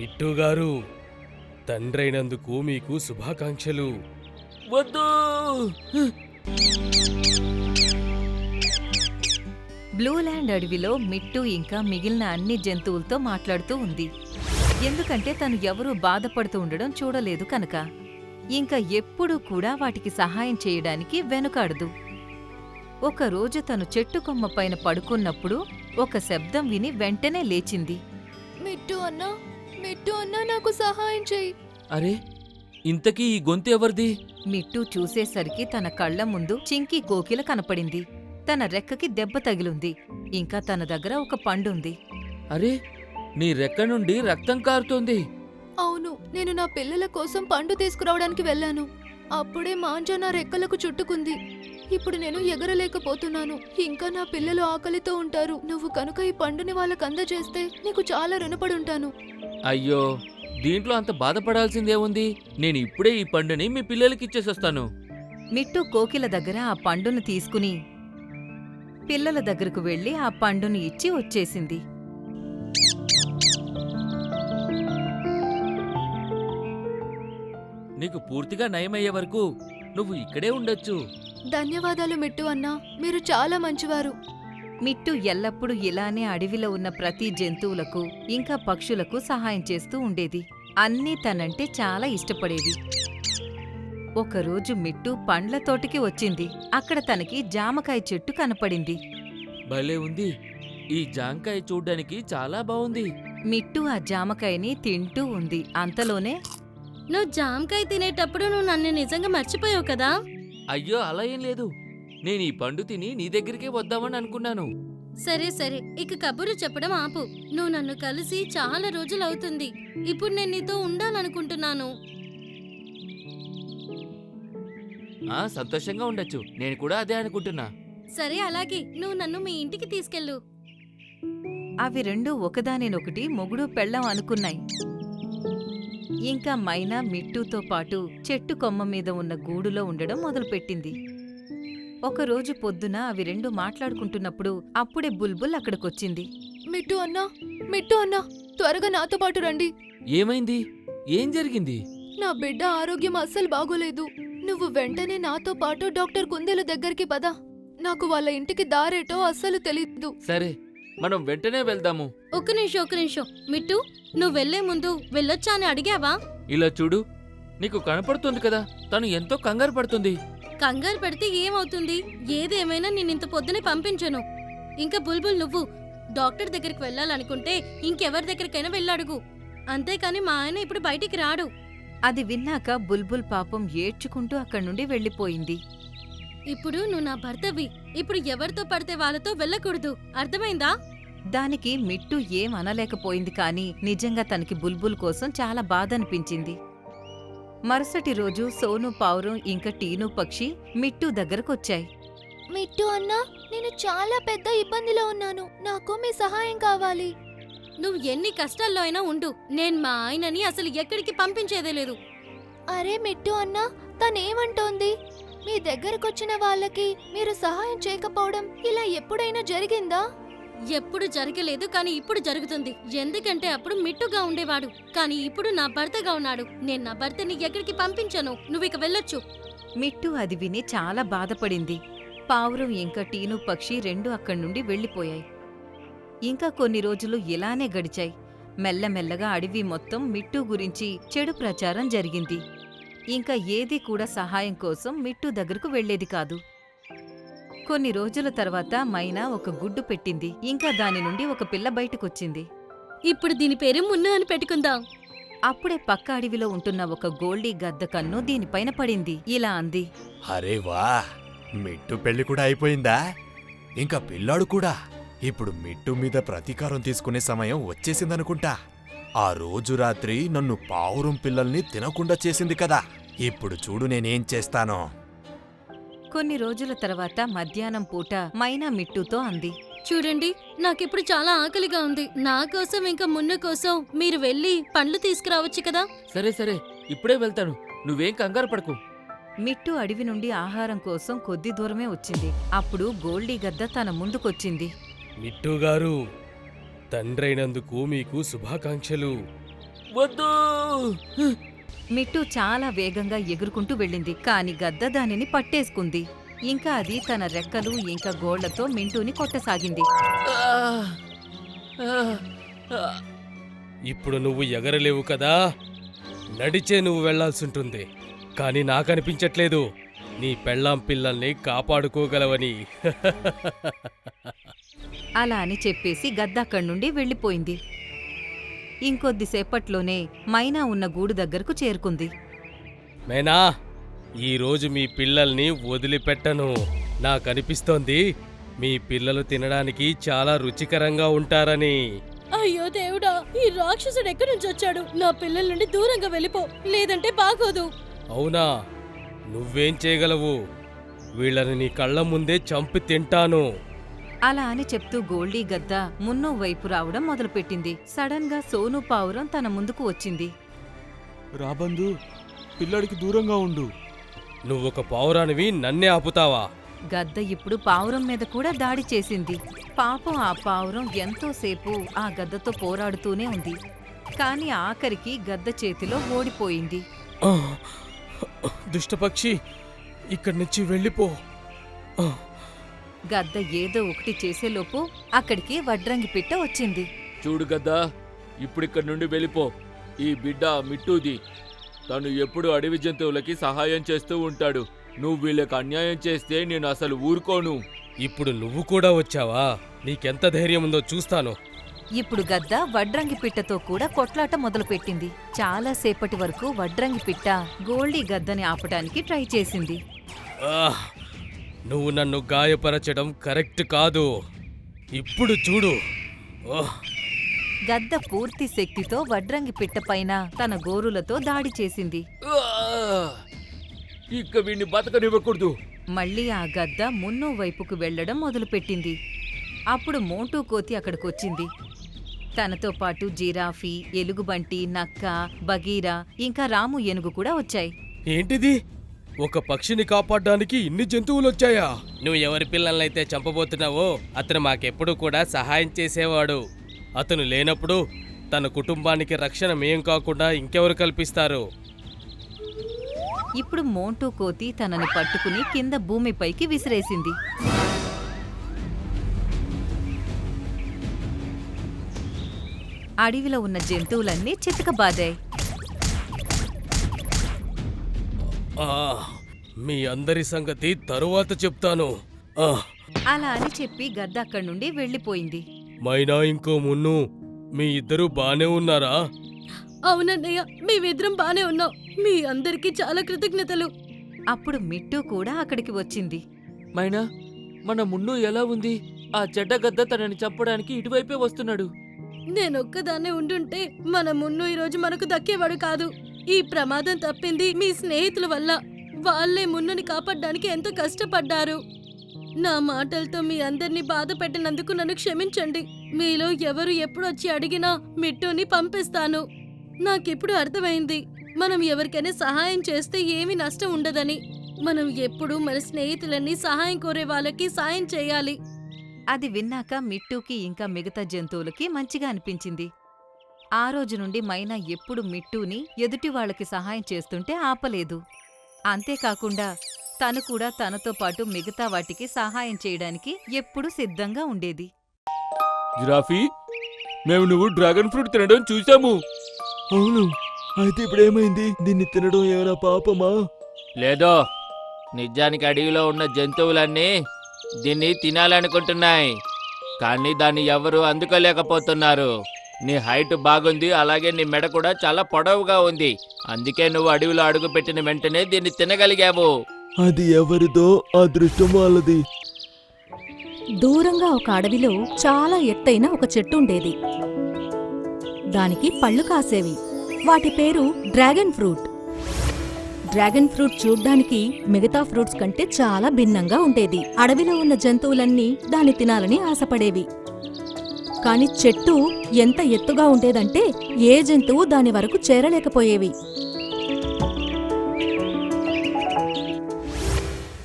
మిట్టు గారు తండ్రైనందుకు మీకు శుభాకాంక్షలు. వద్దు! బ్లూ ల్యాండ్ అడవిలో మిట్టు ఇంకా మిగిలిన అన్ని జంతువులతో మాట్లాడుతూ ఉంది. ఎందుకంటే తను ఎవరూ బాధపడుతూ ఉండడం చూడలేదు కనుక. ఇంకా ఎప్పుడూ కూడా వాటికి సహాయం చేయడానికి వెనుకాడదు. ఒకరోజు తను చెట్టు కొమ్మ పైన పడుకున్నప్పుడు ఒక శబ్దం విని వెంటనే లేచింది. మిట్టు అన్నా మిట్టు అన్నా నాకు సహాయం చెయ్యి అరే ఇంతకీ ఈ గొంతు ఎవరిది? మిట్టు చూసేసరికి తన కళ్ళ ముందు చింకి కోకిల కనపడింది. తన రెక్కకి దెబ్బ తగిలుంది. ఇంకా తన దగ్గర ఒక పండుంది. అరే నీ రెక్క నుండి రక్తం కారుతోంది. అవును నేను నా పిల్లల కోసం పండు తీసుకురావడానికి వెళ్ళాను. అప్పుడే మాంజా నా రెక్కలకు చుట్టుకుంది. ఇప్పుడు నేను ఎగరలేకపోతున్నాను. ఇంకా నా పిల్లలు ఆకలితో ఉంటారు. నువ్వు కనుక ఈ పండుని వాళ్ళకు అందజేస్తే నీకు చాలా రుణపడి ఉంటాను అయ్యో దీంట్లో అంత బాధపడాల్సిందేముంది? నేను ఇప్పుడే ఈ పండుని మీ పిల్లలకి ఇచ్చేసొస్తాను. మిట్టు కోకిల దగ్గర ఆ పండును తీసుకుని పిల్లల దగ్గరకు వెళ్ళి ఆ పండును ఇచ్చి వచ్చేసింది. నీకు పూర్తిగా నయమయ్యే వరకు నువ్వు ఇక్కడే ఉండొచ్చు. ధన్యవాదాలు మిట్టు అన్నా మీరు చాలా మంచివారు. మిట్టు ఎల్లప్పుడూ ఇలానే అడవిలో ఉన్న ప్రతి జంతువులకు ఇంకా పక్షులకు సహాయం చేస్తూ ఉండేది. అన్నీ తనంటే చాలా ఇష్టపడేది ఒకరోజు మిట్టు పండ్ల తోటకి వచ్చింది. అక్కడ తనకి జామకాయ చెట్టు కనపడింది. భలే ఉంది. ఈ జాంకాయ చూడ్డానికి చాలా బాగుంది. మిట్టు ఆ జామకాయని తింటూ ఉంది. అంతలోనే నువ్వు జామకాయ తినేటప్పుడు నువ్వు నన్ను నిజంగా మర్చిపోయావు కదా? అయ్యో అలా ఏం లేదు. నేను ఈ పండు తిని నీ దగ్గరికే వద్దామని అనుకున్నాను. సరే సరే. ఇక కబురు చెప్పడం ఆపు. నువ్వు నన్ను కలిసి చాలా రోజులు అవుతుంది. ఇప్పుడు నేను నీతో ఉండాలనుకుంటున్నాను. ఆ సంతోషంగా ఉండొచ్చు. నేను కూడా అదే అనుకుంటున్నా. సరే అలాగే. నువ్వు నన్ను మీ ఇంటికి తీసుకెళ్ళు. అవి రెండు ఒకదానినొకటి మొగుడు పెళ్ళం అనుకున్నాయి. ఇంకా మైనా మిట్టుతో పాటు చెట్టు కొమ్మ మీద ఉన్న గూడులో ఉండడం మొదలుపెట్టింది. ఒకరోజు పొద్దున అవి రెండు మాట్లాడుకుంటున్నప్పుడు అప్పుడే బుల్బుల్ అక్కడికొచ్చింది. మిట్టు అన్నా మిట్టు అన్నా త్వరగా నాతో పాటు రండి. ఏమైంది? ఏం జరిగింది? నా బిడ్డ ఆరోగ్యం అస్సలు బాగోలేదు. నువ్వు వెంటనే నాతో పాటు డాక్టర్ కుందేలు దగ్గరికి పద. నాకు వాళ్ళ ఇంటికి దారేటో అస్సలు తెలీదు. సరే మనం వెంటనే వెళ్దాము. ఒక్క నిమిషం ఒక్క నిమిషం. మిట్టు నువ్వు వెళ్ళే ముందు వెళ్ళొచ్చా అని అడిగావా? ఇలా చూడు నీకు కనపడుతుంది కదా తను ఎంతో కంగారు పడుతుంది. కంగారు పెడితే ఏమవుతుంది? ఏదేమైనా నేను ఇంత పొద్దునే పంపించను. ఇంకా బుల్బుల్ నువ్వు డాక్టర్ దగ్గరికి వెళ్ళాలనుకుంటే ఇంకెవరి దగ్గరికైనా వెళ్ళడుగు. అంతేకాని మా ఆయన ఇప్పుడు బయటికి రాడు. అది విన్నాక బుల్బుల్ పాపం ఏడ్చుకుంటూ అక్కడి నుండి వెళ్ళిపోయింది. ఇప్పుడు నువ్వు నా భర్తవి. ఇప్పుడు ఎవరితో పడితే వాళ్ళతో వెళ్ళకూడదు. అర్థమైందా? దానికి మిట్టు ఏం అనలేకపోయింది కాని నిజంగా తనకి బుల్బుల్ కోసం చాలా బాధ అనిపించింది. మరుసటి రోజు సోను పావురం ఇంకా టీను పక్షి మిట్టు దగ్గరకొచ్చాయి. మిట్టు అన్నా నేను చాలా పెద్ద ఇబ్బందిలో ఉన్నాను. నాకు మీ సహాయం కావాలి. నువ్వు ఎన్ని కష్టాల్లో అయినా ఉండు. నేను మా ఆయనని అసలు ఎక్కడికి పంపించేదే లేదు. అరే మిట్టు అన్నా తనేమంటోంది? మీ దగ్గరకొచ్చిన వాళ్ళకి మీరు సహాయం చేయకపోవడం ఇలా ఎప్పుడైనా జరిగిందా? ఎప్పుడు జరగలేదు కానీ ఇప్పుడు జరుగుతుంది. ఎందుకంటే అప్పుడు మిట్టుగా ఉండేవాడు. కానీ ఇప్పుడు నా భర్తగా ఉన్నాడు. నేను నా భర్తని ఎక్కడికి పంపించను? నువ్వు ఇక వెళ్ళొచ్చు. మిట్టు అది విని చాలా బాధపడింది. పావురం ఇంకా టీను పక్షి రెండు అక్కడి నుండి వెళ్ళిపోయాయి. ఇంకా కొన్ని రోజులు ఇలానే గడిచాయి. మెల్లమెల్లగా అడవి మొత్తం మిట్టు గురించి చెడు ప్రచారం జరిగింది. ఇంకా ఏది కూడా సహాయం కోసం మిట్టు దగ్గరకు వెళ్ళేది కాదు. కొన్ని రోజుల తర్వాత మైనా ఒక గుడ్డు పెట్టింది. ఇంకా దాని నుండి ఒక పిల్ల బయటకొచ్చింది. ఇప్పుడు దీని పేరు మున్ను అని పెట్టుకుందాం. అప్పుడే పక్క అడవిలో ఉంటున్న ఒక గోల్డీ గద్ద కన్ను దీనిపైన పడింది. ఇలా అంది. అరే వా మిట్టు పెళ్ళి కూడా అయిపోయిందా? ఇంకా పిల్లాడు కూడా. ఇప్పుడు మిట్టు మీద ప్రతీకారం తీసుకునే సమయం వచ్చేసిందనుకుంటా. ఆ రోజు రాత్రి నన్ను పావురం పిల్లల్ని తినకుండా చేసింది కదా. ఇప్పుడు చూడు నేనేం చేస్తానో. కొన్ని రోజుల తర్వాత మధ్యాహ్నం పూట మైనా మిట్టుతో అంది. చూడండి నాకిప్పుడు చాలా ఆకలిగా ఉంది. నా కోసం ఇంకా మున్ను కోసం మీరు వెళ్ళి పండ్లు తీసుకురావచ్చు కదా? సరే సరే. ఇప్పుడే వెళ్తాను. నువ్వేం కంగారు పడకు. మిట్టు అడవి నుండి ఆహారం కోసం కొద్ది దూరమే వచ్చింది. అప్పుడు గోల్డీ గద్ద తన ముందుకొచ్చింది. మిట్టు గారు తండ్రైనందుకు మీకు శుభాకాంక్షలు. వద్దు! మిట్టు చాలా వేగంగా ఎగురుకుంటూ వెళ్ళింది కాని గద్ద దానిని పట్టేసుకుంది. ఇంకా అది తన రెక్కలు ఇంకా గోళ్ళతో మింటూని కొట్టసాగింది. ఇప్పుడు నువ్వు ఎగరలేవు కదా? నడిచే నువ్వు వెళ్ళాల్సుంటుంది. కానీ నాకనిపించట్లేదు. నీ పెళ్ళాం పిల్లల్ని కాపాడుకోగలవని. అలా అని చెప్పేసి గద్ద అక్కడి నుండి వెళ్ళిపోయింది. ఇంకొద్దిసేపట్లోనే మైనా ఉన్న గూడు దగ్గరకు చేరుకుంది. మేనా ఈరోజు మీ పిల్లల్ని వదిలిపెట్టను. నాకనిపిస్తోంది మీ పిల్లలు తినడానికి చాలా రుచికరంగా ఉంటారని. అయ్యో దేవుడా ఈ రాక్షసుడు ఎక్కడి నుంచి వచ్చాడు? నా పిల్లల నుండి దూరంగా వెళ్ళిపో లేదంటే బాగోదు. అవునా నువ్వేం చేయగలవు? వీళ్ళని నీ కళ్ళ ముందే చంపి తింటాను. అలా అని చెప్తూ గోల్డీ గద్ద మున్నో వైపు రావడం మొదలుపెట్టింది. సడన్గా సోను పావురం తన ముందుకు వచ్చింది. రాబందు పిల్లాడికి దూరంగా ఉండు. నువ్వొక పావురానివి నన్నే ఆపుతావా? గద్ద ఇప్పుడు పావురం మీద కూడా దాడి చేసింది. పాపం ఆ పావురం ఎంతోసేపు ఆ గద్దతో పోరాడుతూనే ఉంది. కాని ఆఖరికి గద్ద చేతిలో ఓడిపోయింది. ఆ! దుష్టపక్షి ఇక్కడి నుంచి వెళ్ళిపో! గద్ద ఏదో ఒకటి చేసేలోపు అక్కడికి వడ్రంగి పిట్ట వచ్చింది. చూడు గద్దా ఇప్పుడిక్కడి నుండి వెళ్ళిపో. ఈ బిడ్డ మిట్టూది. తను ఎప్పుడు అడవి జంతువులకి సహాయం చేస్తూ ఉంటాడు. నువ్వు వీళ్ళకి అన్యాయం చేస్తే నేను అసలు ఊరుకోను. ఇప్పుడు నువ్వు కూడా వచ్చావా? నీకెంత ధైర్యం ఉందో చూస్తాను. ఇప్పుడు గద్ద వడ్రంగి పిట్టతో కూడా కొట్లాట మొదలుపెట్టింది. చాలా సేపటి వరకు వడ్రంగి పిట్ట గోల్డీ గద్దని ఆపటానికి ట్రై చేసింది. ఆహ్! నువ్వు నన్ను గాయపరచడం కరెక్ట్ కాదు. ఇప్పుడు చూడు. ఓహ్! గద్ద పూర్తి శక్తితో వడ్రంగి పిట్ట పైన తన గోరులతో దాడి చేసింది! ఇక వీడిని బతకనివ్వకూడదు. మళ్ళీ ఆ గద్ద మున్నో వైపుకు వెళ్ళడం మొదలుపెట్టింది. అప్పుడు మోంటూ కోతి అక్కడికొచ్చింది. తనతో పాటు జిరాఫీ ఎలుగుబంటి నక్క బగీరా ఇంకా రాము ఏనుగు కూడా వచ్చాయి. ఏంటిది? ఒక పక్షిని కాపాడడానికి ఇన్ని జంతువులు వచ్చాయా నువ్వు ఎవరి పిల్లలనైతే చంపబోతున్నావో అతను మాకెప్పుడు కూడా సహాయం చేసేవాడు. అతను లేనప్పుడు తన కుటుంబానికి రక్షణ మేం కాకుండా ఇంకెవరు కల్పిస్తారు? ఇప్పుడు మోంటూ కోతి తనని పట్టుకుని కింద భూమిపైకి విసిరేసింది. అడవిలో ఉన్న జంతువులన్నీ చితకబాదాయి. మీ అందరి సంగతి తరువాత చెప్తాను. ఆ, అలా అని చెప్పి గద్ద అక్కడి నుండి వెళ్ళిపోయింది. మైనా ఇంకో మున్ను మీ ఇద్దరు బానే ఉన్నారా? అవునన్నయ్య మేమిద్దరం బానే ఉన్నాం. మీ అందరికీ చాలా కృతజ్ఞతలు. అప్పుడు మిట్టు కూడా అక్కడికి వచ్చింది. మైనా మన మున్ను ఎలా ఉంది? ఆ చెడ్డ గద్ద తనని చంపడానికి ఇటువైపే వస్తున్నాడు. నేనొక్కదాన్నే ఉండుంటే మన మున్ను ఈరోజు మనకు దక్కేవాడు కాదు. ఈ ప్రమాదం తప్పింది మీ స్నేహితుల వల్ల. వాళ్ళే మున్నుని కాపాడడానికి ఎంతో కష్టపడ్డారు. నా మాటలతో మీ అందరినీ బాధ పెట్టినందుకు నన్ను క్షమించండి. మీలో ఎవరు ఎప్పుడొచ్చి అడిగినా మిట్టుని పంపిస్తాను. నాకిప్పుడు అర్థమైంది మనం ఎవరికైనా సహాయం చేస్తే ఏమీ నష్టం ఉండదని. మనం ఎప్పుడు మన స్నేహితులన్నీ సహాయం కోరే వాళ్ళకి సాయం చేయాలి. అది విన్నాక మిట్టుకి ఇంకా మిగతా జంతువులకి మంచిగా అనిపించింది. ఆ రోజు నుండి మైనా ఎప్పుడు మిట్టూని ఎదుటి వాళ్ళకి సహాయం చేస్తుంటే ఆపలేదు. అంతేకాకుండా తను కూడా తనతో పాటు మిగతా వాటికి సహాయం చేయడానికి ఎప్పుడూ సిద్ధంగా ఉండేది. జిరాఫీ మేము నువ్వు డ్రాగన్ ఫ్రూట్ తినడం చూసాము అవును అయితే ఇప్పుడు ఏమైంది దీన్ని తినడం ఏమైనా పాపమా? లేదో నిజానికి అడవిలో ఉన్న జంతువులన్నీ దీన్ని తినాలనుకుంటున్నాయి. కానీ దాన్ని ఎవరు అందుకోలేకపోతున్నారు. నీ హైట్ బాగుంది అలాగే నీ మెడ కూడా చాలా పొడవుగా ఉంది. అందుకే నువ్వు అడవిలో అడుగుపెట్టిన వెంటనే దీన్ని తినగలిగావు. అది ఎవరిదో అదృష్టం వాళ్ళది. దూరంగా ఒక అడవిలో చాలా ఎత్తైన ఒక చెట్టు ఉండేది. దానికి పళ్ళు కాసేవి. వాటి పేరు డ్రాగన్ ఫ్రూట్. డ్రాగన్ ఫ్రూట్ చూడ్డానికి మిగతా ఫ్రూట్స్ కంటే చాలా భిన్నంగా ఉండేది. అడవిలో ఉన్న జంతువులన్నీ దాన్ని తినాలని ఆశపడేవి. కాని చెట్టు ఎంత ఎత్తుగా ఉండేదంటే ఏ జంతువు దాని వరకు చేరలేకపోయేవి.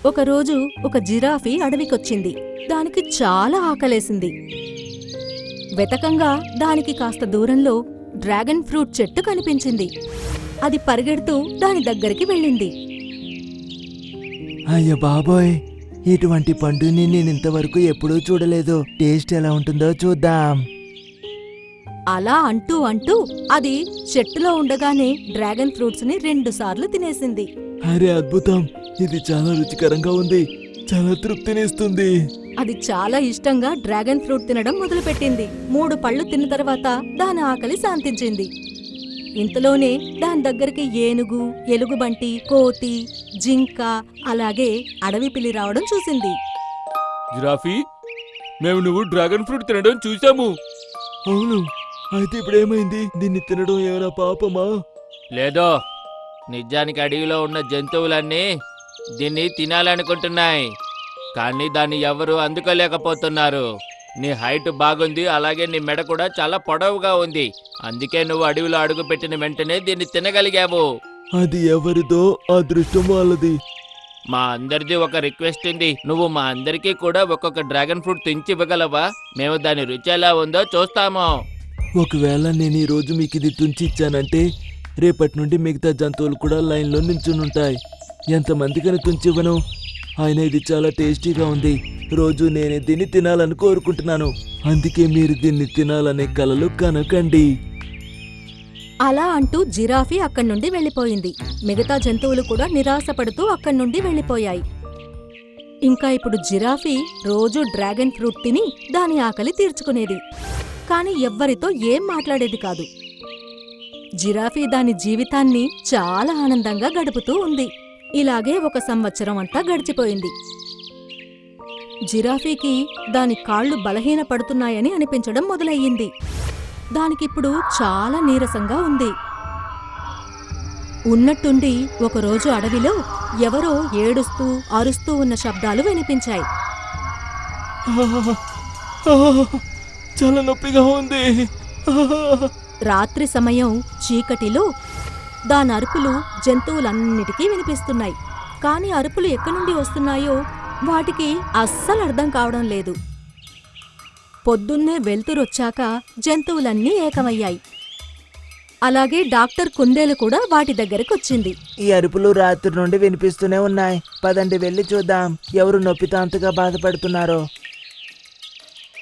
ఒకరోజు ఒక జిరాఫీ అడవికొచ్చింది. దానికి చాలా ఆకలేసింది. వెతకంగా దానికి కాస్త దూరంలో డ్రాగన్ ఫ్రూట్ చెట్టు కనిపించింది. అది పరిగెడుతూ దాని దగ్గరికి వెళ్ళింది. అయ్య బాబోయ్! ఇటువంటి పండుని నేను ఇంతవరకు ఎప్పుడూ చూడలేదు. టేస్ట్ ఎలా ఉంటుందో చూద్దాం. అలా అంటూ అంటూ అది చెట్టులో ఉండగానే డ్రాగన్ ఫ్రూట్స్ని రెండు సార్లు తినేసింది. అరే అద్భుతం! ఇది చాలా రుచికరంగా ఉంది. చాలా తృప్తినిస్తుంది. అది చాలా ఇష్టంగా డ్రాగన్ ఫ్రూట్ తినడం మొదలుపెట్టింది. మూడు పళ్ళు తిన్న తర్వాత దాని ఆకలి శాంతించింది. ఇంతలోనే దాని దగ్గరికి ఏనుగు ఎలుగుబంటి కోతి జింక అలాగే అడవి పిల్లి రావడం చూసింది. జిరాఫీ మేము నువ్వు డ్రాగన్ ఫ్రూట్ తినడం చూసాము అవును అయితే ఇప్పుడు ఏమైంది దీన్ని తినడం ఏమైనా పాపమా? లేదో నిజానికి అడవిలో ఉన్న జంతువులన్నీ దీన్ని తినాలనుకుంటున్నాయి. కానీ దాన్ని ఎవరు అందుకోలేకపోతున్నారు. నీ హైట్ బాగుంది అలాగే నీ మెడ కూడా చాలా పొడవుగా ఉంది. అందుకే నువ్వు అడవిలో అడుగుపెట్టిన వెంటనే దీన్ని తినగలిగావు. అది ఎవరిదో అదృష్టం వాళ్ళది. మా అందరిది ఒక రిక్వెస్ట్ ఉంది నువ్వు మా అందరికీ కూడా ఒక్కొక్క డ్రాగన్ ఫ్రూట్ తెంచి ఇవ్వగలవా? మేము దాని రుచి ఎలా ఉందో చూస్తాము. ఒకవేళ నేను ఈ రోజు మీకు ఇది తుంచి ఇచ్చానంటే రేపటి నుండి మిగతా జంతువులు కూడా లైన్లో నించునుంటాయి ఎంతమందికని తుంచివ్వను ఆయన ఇది చాలా టేస్టీగా ఉంది. రోజు నేనే దీన్ని తినాలని కోరుకుంటున్నాను. అందుకే మీరు దీన్ని తినాలనే కలలు కనకండి. అలా అంటూ జిరాఫీ అక్కడి నుండి వెళ్ళిపోయింది. మిగతా జంతువులు కూడా నిరాశపడుతూ అక్కడి నుండి వెళ్ళిపోయాయి. ఇంకా ఇప్పుడు జిరాఫీ రోజు డ్రాగన్ ఫ్రూట్ తిని దాని ఆకలి తీర్చుకునేది. కాని ఎవ్వరితో ఏం మాట్లాడేది కాదు. జిరాఫీ దాని జీవితాన్ని చాలా ఆనందంగా గడుపుతూ ఉంది. ఇలాగే ఒక సంవత్సరం అంతా గడిచిపోయింది. జిరాఫీకి దాని కాళ్ళు బలహీన పడుతున్నాయని అనిపించడం మొదలయ్యింది. దానికిప్పుడు చాలా నీరసంగా ఉంది. ఉన్నట్టుండి ఒకరోజు అడవిలో ఎవరో ఏడుస్తూ అరుస్తూ ఉన్న శబ్దాలు వినిపించాయి. చాలా నొప్పిగా ఉంది. రాత్రి సమయం చీకటిలో దాని అరుపులు జంతువులన్నిటికీ వినిపిస్తున్నాయి. కాని అరుపులు ఎక్కడి నుండి వస్తున్నాయో వాటికి అస్సలు అర్థం కావడం లేదు. పొద్దున్నే వెళ్తురొచ్చాక జంతువులన్నీ ఏకమయ్యాయి. అలాగే డాక్టర్ కుందేలు కూడా వాటి దగ్గరకొచ్చింది. ఈ అరుపులు రాత్రి నుండి వినిపిస్తూనే ఉన్నాయి. పదండి వెళ్ళి చూద్దాం. ఎవరు నొప్పితో అంతగా బాధపడుతున్నారో?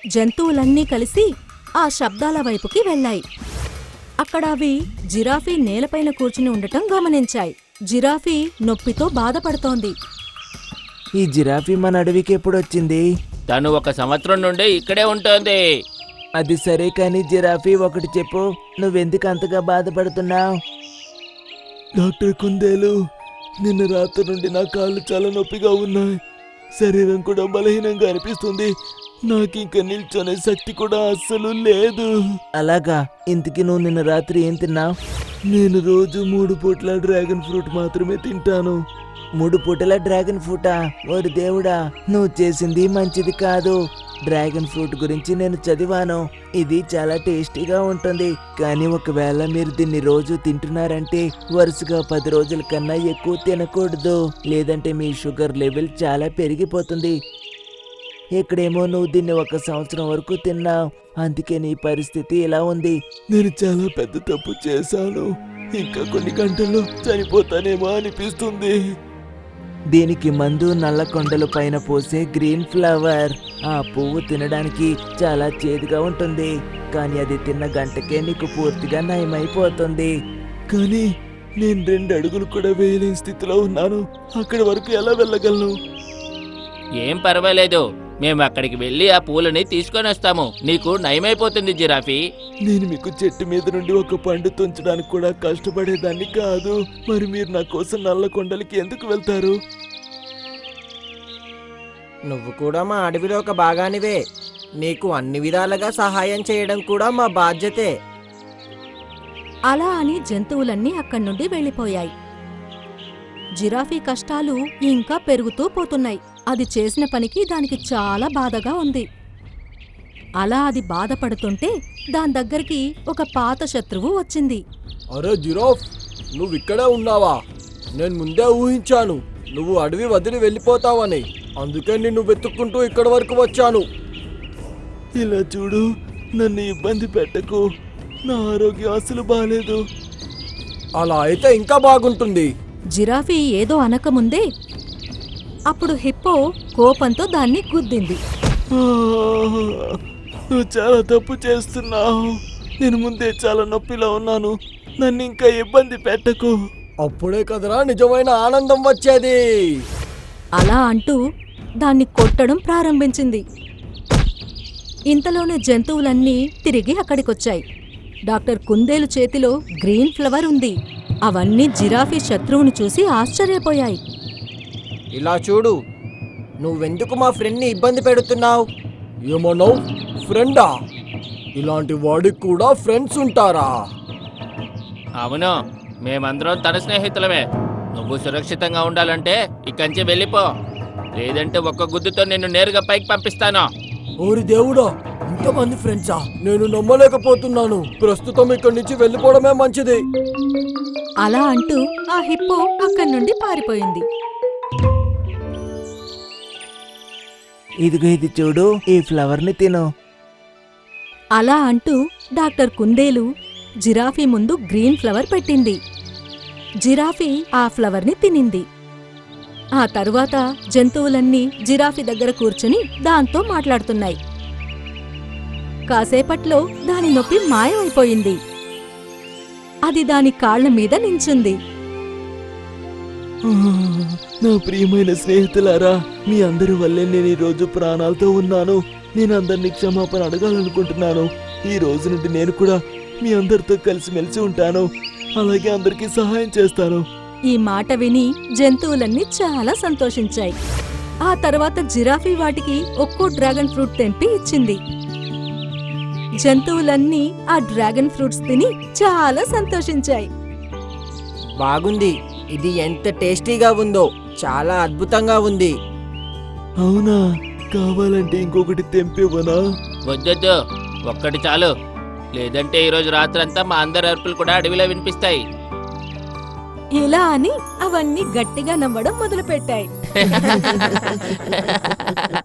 జంతువులన్నీ కలిసి ఆ శబ్దాల వైపుకి వెళ్ళాయి. అక్కడ అవి జిరాఫీ నేలపైన కూర్చుని ఉండటం గమనించాయి. జిరాఫీ నొప్పితో బాధపడుతోంది. ఈ జిరాఫీ మన అడవికి ఎప్పుడు వచ్చింది తను ఒక సంవత్సరం నుండి ఇక్కడే ఉంటుంది. అది సరే కానీ జిరాఫీ ఒకటి చెప్పు. నువ్వెందుకు అంతగా బాధపడుతున్నావు? డాక్టర్ కుందేలు నిన్న రాత్రి నుండి నా కాళ్ళు చాలా నొప్పిగా ఉన్నాయి. శరీరం కూడా బలహీనంగా అనిపిస్తుంది. నాకు ఇంకా నిల్చొనే శక్తి కూడా అస్సలు లేదు. అలాగా? ఇంతకీ నువ్వు నిన్న రాత్రి ఏం తిన్నావు? నేను రోజు మూడు పూట్ల డ్రాగన్ ఫ్రూట్ మాత్రమే తింటాను. మూడు పూటల డ్రాగన్ ఫ్రూటా? ఓరి దేవుడా నువ్వు చేసింది మంచిది కాదు. డ్రాగన్ ఫ్రూట్ గురించి నేను చదివాను. ఇది చాలా టేస్టీగా ఉంటుంది. కానీ ఒకవేళ మీరు దీన్ని రోజు తింటున్నారంటే వరుసగా పది రోజుల కన్నా ఎక్కువ తినకూడదు. లేదంటే మీ షుగర్ లెవెల్ చాలా పెరిగిపోతుంది. ఇక్కడేమో నువ్వు దీన్ని ఒక సంవత్సరం వరకు తిన్నావు. అందుకే నీ పరిస్థితి ఇలా ఉంది. నేను చాలా పెద్ద తప్పు చేశాను. ఇంకా కొన్ని గంటల్లో చనిపోతానేమో అనిపిస్తుంది. దీనికి మందు నల్ల కొండల పైన పోసే గ్రీన్ ఫ్లవర్. ఆ పువ్వు తినడానికి చాలా చేదుగా ఉంటుంది. కానీ అది తిన్న గంటకే నీకు పూర్తిగా నయమైపోతుంది. కానీ నేను రెండు అడుగులు కూడా వేయలేని స్థితిలో ఉన్నాను. అక్కడి వరకు ఎలా వెళ్ళగలను? ఏం పర్వాలేదు. మేము అక్కడికి వెళ్ళి ఆ పూలని తీసుకొని వస్తాము. నీకు నయమైపోతుంది జిరాఫీ. నేను మీకు చెట్టు మీద నుండి ఒక పండు తుంచడానికి కూడా కష్టపడేదాన్ని కాదు. మరి మీరు నా కోసం నల్ల కొండలకి ఎందుకు వెళ్తారు? నువ్వు కూడా మా అడవిలో ఒక భాగానివే. నీకు అన్ని విధాలుగా సహాయం చేయడం కూడా మా బాధ్యతే. అలా అని జంతువులన్నీ అక్కడి నుండి వెళ్ళిపోయాయి. జిరాఫీ కష్టాలు ఇంకా పెరుగుతూ పోతున్నాయి. అది చేసిన పనికి దానికి చాలా బాధగా ఉంది. అలా అది బాధపడుతుంటే దాని దగ్గరికి ఒక పాత శత్రువు వచ్చింది. అరే జిరాఫ్ నువ్వు ఇక్కడే ఉన్నావా? నేను ముందే ఊహించాను నువ్వు అడవి వదిలి వెళ్ళిపోతావని. అందుకే నిన్ను వెతుక్కుంటూ ఇక్కడి వరకు వచ్చాను. ఇలా చూడు నన్ను ఇబ్బంది పెట్టకు. నా ఆరోగ్యం అసలు బాగాలేదు అలా అయితే ఇంకా బాగుంటుంది. జిరాఫీ ఏదో అనకముందే అప్పుడు హిప్పో కోపంతో దాన్ని గుద్దింది. నువ్వు చాలా తప్పు చేస్తున్నావు. నేను ముందే చాలా నొప్పిలో ఉన్నాను. నన్ను ఇంకా ఇబ్బంది పెట్టకు. అప్పుడే కదరా నిజమైన ఆనందం వచ్చేది. అలా అంటూ దాన్ని కొట్టడం ప్రారంభించింది. ఇంతలోనే జంతువులన్నీ తిరిగి అక్కడికొచ్చాయి. డాక్టర్ కుందేలు చేతిలో గ్రీన్ ఫ్లవర్ ఉంది. అవన్నీ జిరాఫీ శత్రువును చూసి ఆశ్చర్యపోయాయి. ఇలా చూడు నువ్వెందుకు మా ఫ్రెండ్ని ఇబ్బంది పెడుతున్నావు? ఏమన్నావు ఫ్రెండా? ఇలాంటి వాడికి కూడా ఫ్రెండ్స్ ఉంటారా? అవును మేమందరం తన స్నేహితులమే. నువ్వు సురక్షితంగా ఉండాలంటే ఇక్కడి వెళ్ళిపో. లేదంటే ఒక్క గుద్దుతో నిన్ను నేరుగా పైకి పంపిస్తాను. ఓరి దేవుడా ఇంతమంది ఫ్రెండ్సా నేను నమ్మలేకపోతున్నాను. ప్రస్తుతం ఇక్కడి నుంచి వెళ్ళిపోవడమే మంచిది. అలా అంటూ ఆ హిప్పో అక్కడి నుండి పారిపోయింది. ఇదిగో ఇది చూడు ఈ ఫ్లవర్ని తిను. అలా అంటూ డాక్టర్ కుందేలు జిరాఫీ ముందు గ్రీన్ ఫ్లవర్ పెట్టింది. జిరాఫీ ఆ ఫ్లవర్ని తినింది. ఆ తరువాత జంతువులన్నీ జిరాఫీ దగ్గర కూర్చుని దాంతో మాట్లాడుతున్నాయి. కాసేపట్లో దాని నొప్పి మాయమైపోయింది. అది దాని కాళ్ళ మీద నించుంది. నా ప్రియమైన స్నేహితులారా మీ అందరి వల్లే నేను ఈ రోజు ప్రాణాలతో ఉన్నాను. నేను అందరినీ క్షమాపణ అడగాలనుకుంటున్నాను. ఈ రోజు నుండి నేను కూడా మీ అందరితో కలిసిమెలిసి ఉంటాను. అలాగే అందరికీ సహాయం చేస్తాను. ఈ మాట విని జంతువులన్నీ చాలా సంతోషించాయి. ఆ తర్వాత జిరాఫీ వాటికి ఒక్కో డ్రాగన్ ఫ్రూట్ తెంపి ఇచ్చింది. జంతువులన్నీ ఆ డ్రాగన్ ఫ్రూట్స్ తిని చాలా సంతోషించాయి. బాగుంది. ఇది ఎంత టేస్టీగా ఉందో చాలా అద్భుతంగా ఉంది. అవునా? కావాలంటే ఇంకొకటి తెంపివ్వనా? వద్దొద్దు. ఒక్కటి చాలు. లేదంటే ఈరోజు రాత్రంతా మా అందరి అరుపులు కూడా అడవిలో వినిపిస్తాయి. ఇలా అని అవన్నీ గట్టిగా నవ్వడం మొదలుపెట్టాయి.